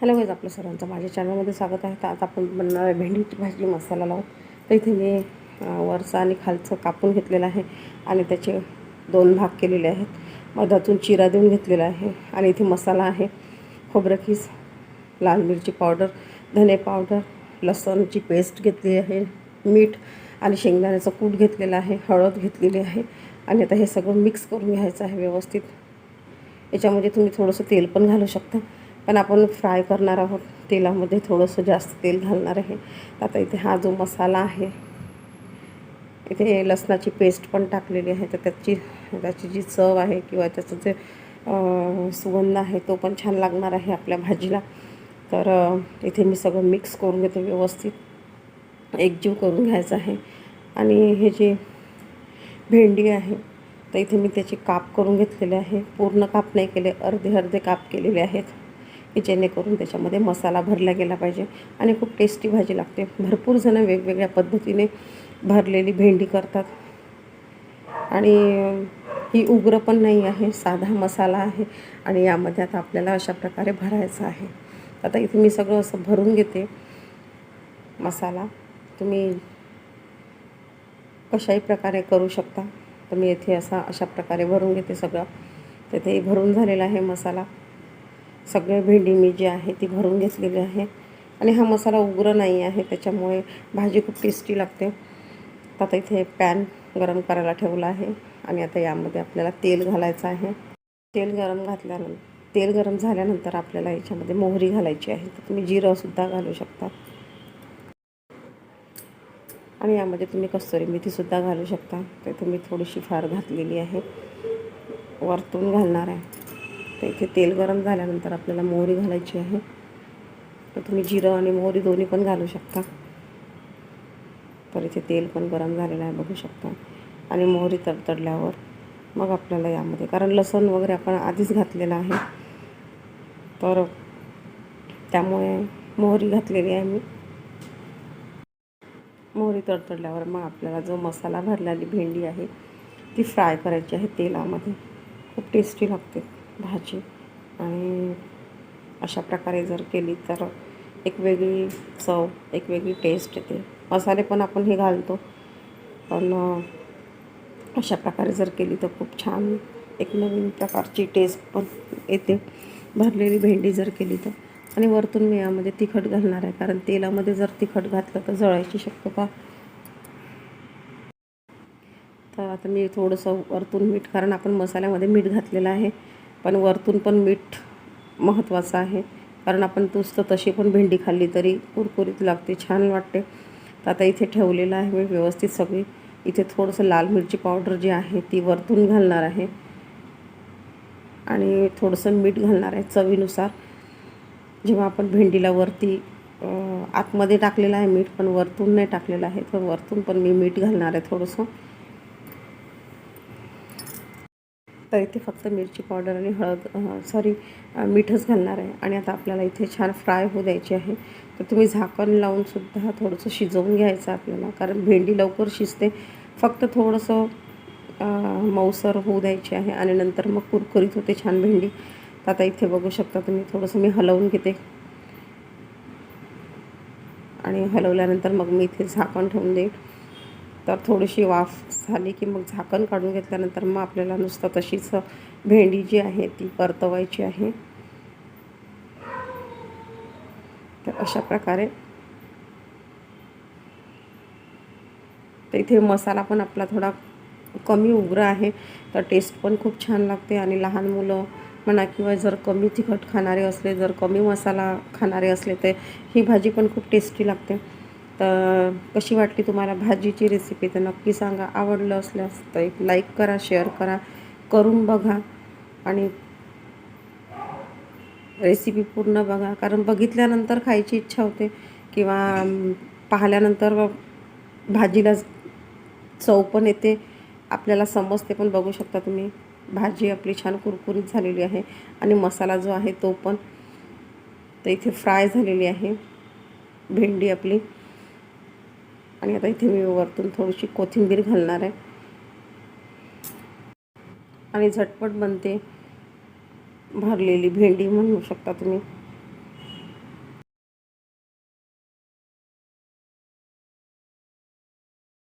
Hello guys आपलं सर्वांचं माझ्या चॅनलमध्ये स्वागत आहे. तर आज आपण बनणार आहे भेंडीची भाजी मसाला लावून. तर इथे मी अं, वरचं आणि खालचं कापून घेतलेलं आहे आणि त्याचे दोन भाग केलेले आहेत. मधातून चिरा देऊन घेतलेला आहे आणि इथे मसाला आहे. खोबरं खीस लाल मिरची पावडर धने पावडर लसणची पेस्ट घेतली आहे मीठ आणि शेंगदाण्याचं कूट घेतलेलं आहे हळद घेतलेली आहे. आणि आता हे सगळं मिक्स करून घ्यायचं आहे व्यवस्थित. याच्यामध्ये तुम्ही थोडंसं तेल पण घालू शकता. पण आपण फ्राय करणार आहोत. तेलामध्ये थोडंसं जास्त तेल घालणार आहे. आता इथे हा जो मसाला आहे इथे लसणाची पेस्ट पण टाकलेली आहे. तर त्याची त्याची जी चव आहे किंवा त्याचं जे सुगंध आहे तो पण छान लागणार आहे आपल्या भाजीला. तर इथे मी सगळं मिक्स करून घेते व्यवस्थित. एकजीव करून घ्यायचं आहे. आणि हे जे भेंडी आहे तर इथे मी त्याचे काप करून घेतलेले आहे. पूर्ण काप नाही केले अर्धे अर्धे काप केलेले आहेत. की जेणेकरून त्याच्यामध्ये मसाला भरला गेला पाहिजे आणि खूप टेस्टी भाजी लागते. भरपूर जणं वेगवेगळ्या पद्धतीने भरलेली भेंडी करतात. आणि ही उग्र पण नाही आहे साधा मसाला आहे आणि यामध्ये आता आपल्याला अशा प्रकारे भरायचं आहे. आता इथे मी सगळं असं भरून घेते. मसाला तुम्ही कशाही प्रकारे करू शकता. तर मी येथे असा अशा प्रकारे भरून घेते सगळं. तर ते भरून झालेला आहे मसाला. सगळे भेंडी मी जी आहे ती भरून घेतलेली आहे. आणि हा मसाला उग्र नाही आहे त्याच्यामुळे भाजी खूप टेस्टी लागते. आता इथे पॅन गरम करायला ठेवला आहे. आणि आता यामध्ये आपल्याला तेल घालायचं आहे. तेल गरम घातल्यानंतर तेल गरम झाल्यानंतर आपल्याला याच्यामध्ये मोहरी घालायची आहे. तर तुम्ही जिरंसुद्धा घालू शकता. आणि यामध्ये तुम्ही कस्तुरी मेथीसुद्धा घालू शकता. तर इथे मी थोडीशी फार घातलेली आहे. वरतून घालणार आहे. तर इथे तेल गरम झाल्यानंतर आपल्याला मोहरी घालायची आहे. तर तुम्ही जिरं आणि मोहरी दोन्ही पण घालू शकता. तर इथे तेल पण गरम झालेलं आहे बघू शकता. आणि मोहरी तडतडल्यावर मग आपल्याला यामध्ये कारण लसण वगैरे आपण आधीच घातलेलं आहे. तर त्यामुळे मोहरी घातलेली आहे मी. मोहरी तडतडल्यावर मग आपल्याला जो मसाला भरलेली भेंडी आहे ती फ्राय करायची आहे तेलामध्ये. खूप टेस्टी लागते. भाजी. आणि अशा प्रकारे जर केली तर एक वेगळी चव एक वेगळी टेस्ट येते. मसाले पण आपण हे घालतो. पण अशा प्रकारे जर केली तर खूप छान एक नवीन प्रकारची टेस्ट पण येते. भरलेली भेंडी जर केली तर. आणि वरतून मी यामध्ये तिखट घालणार आहे. कारण तेलामध्ये जर तिखट घातलं तर जळायची शक्यता. तर आता मी थोडंसं वरतून मीठ कारण आपण मसाल्यामध्ये मीठ घातलेलं आहे. पण वरतून पण मीठ महत्त्वाचं आहे. कारण आपण नुसतं तशी पण भेंडी खाल्ली तरी कुरकुरीत लागते छान वाटते. तर आता इथे ठेवलेलं आहे मी व्यवस्थित सगळी. इथे थोडंसं लाल मिरची पावडर जी आहे ती वरतून घालणार आहे. आणि थोडंसं मीठ घालणार आहे चवीनुसार. जेव्हा आपण भेंडीला वरती आतमध्ये टाकलेलं आहे मीठ पण वरतून नाही टाकलेलं आहे तर वरतून पण मी मीठ घालणार आहे थोडंसं. तर इथे फक्त मिरची पावडर आणि हळद सॉरी मीठच घालणार आहे. आणि आता आपल्याला इथे छान फ्राय होऊ द्यायची आहे. तर तुम्ही झाकण लावूनसुद्धा थोडंसं शिजवून घ्यायचं आपल्याला. कारण भेंडी लवकर शिजते. फक्त थोडंसं मऊसर होऊ द्यायची आहे. आणि नंतर मग कुरकुरीत होते छान भेंडी. तर आता इथे बघू शकता तुम्ही थोडंसं मी हलवून घेते. आणि हलवल्यानंतर मग मी इथे झाकण ठेवून देईन. तर थोडीशी वाफ झाली की मग झाकण काढून घेतल्यानंतर मग आपल्याला नुसतं तशीच भेंडी जी आहे ती परतवायची आहे. तर अशा प्रकारे तर इथे मसाला पण आपला थोडा कमी उग्र आहे. तर टेस्ट पण खूप छान लागते आणि लहान मुलं म्हणा किंवा जर कमी तिखट खाणारे असले जर कमी मसाला खाणारे असले तर ही भाजी पण खूप टेस्टी लागते. तर कशी वाटली तुम्हाला भाजीची रेसिपी तर नक्की सांगा. आवडलं असल्यास तर एक लाईक करा शेअर करा करून बघा. आणि रेसिपी पूर्ण बघा. कारण बघितल्यानंतर खायची इच्छा होते किंवा पाहिल्यानंतर भाजीला चव पण येते. आपल्याला समजते पण. बघू शकता तुम्ही भाजी आपली छान कुरकुरीत झालेली आहे. आणि मसाला जो आहे तो पण तर इथे फ्राय झालेली आहे. भेंडी आपली. आणि आता इथे मी वरतून थोडीशी कोथिंबीर घालणार आहे. आणि झटपट बनते. भरलेली भेंडी म्हणू शकता तुम्ही.